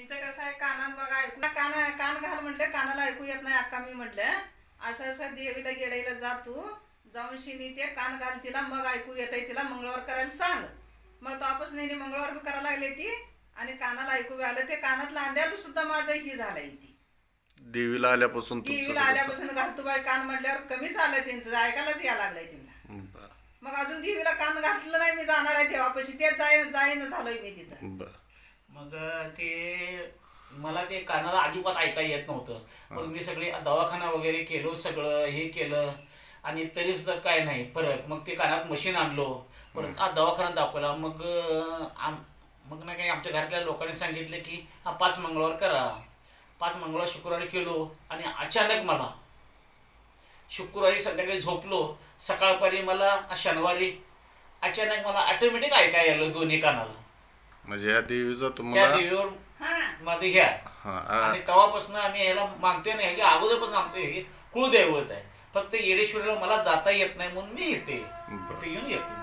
यांचं कसं आहे कानान बघा ऐकू कान कान घाल म्हटलं कानाला ऐकू येत नाही अक्का मी म्हटलं असं असं देवीला गेडायला जा तू. जाऊन शिनी ते कान घाल तिला मग ऐकू येत तिला मंगळवार करायला सांग. मग तेव्हापासून हिने मंगळवार बी करायला लागले ती आणि कानाला ऐकू आलं. ते कानातलं अंड्याला सुद्धा माझं ही झालंय ती. देवीला आल्यापासून सगळं आल्यापासून घालतो बाई कान म्हटल्यावर कमीच आलं त्यांचं. ऐकायलाच या लागलंय. बरं. मग अजून देवीला कान घातलं नाही मी जाणार आहे तेव्हापाशी. तेच जाईन जाईन झालोय मी तिथं. मग ते मला ते कानाला अजिबात ऐकायला येत नव्हतं. मग मी सगळे दवाखाना वगैरे केलो सगळं हे केलं आणि तरी सुद्धा काय नाही फरक मग ते कानात मशीन आणलो परत आ दवाखाना दाखवला. मग आम मग नाही काही आमच्या घरातल्या लोकांनी सांगितलं की हा पाच मंगळवार करा. पाच मंगळवार शुक्रवारी केलो आणि अचानक मला शुक्रवारी संध्याकाळी झोपलो. सकाळपर्यंत मला शनिवारी अचानक मला ऑटोमॅटिक ऐकायला आलं दोन्ही कानाला. म्हणजे या देवीचं त्या तुम्हाला देवीवर हा माझं घ्या हा आ- आणि तेव्हापासून आम्ही याला मानतोय ना ह्याच्या अगोदरपासून आमचं हे कुळदैवत आहे फक्त येडेश्वरीला मला जाता येत नाही म्हणून मी येते बरं. येऊन येते.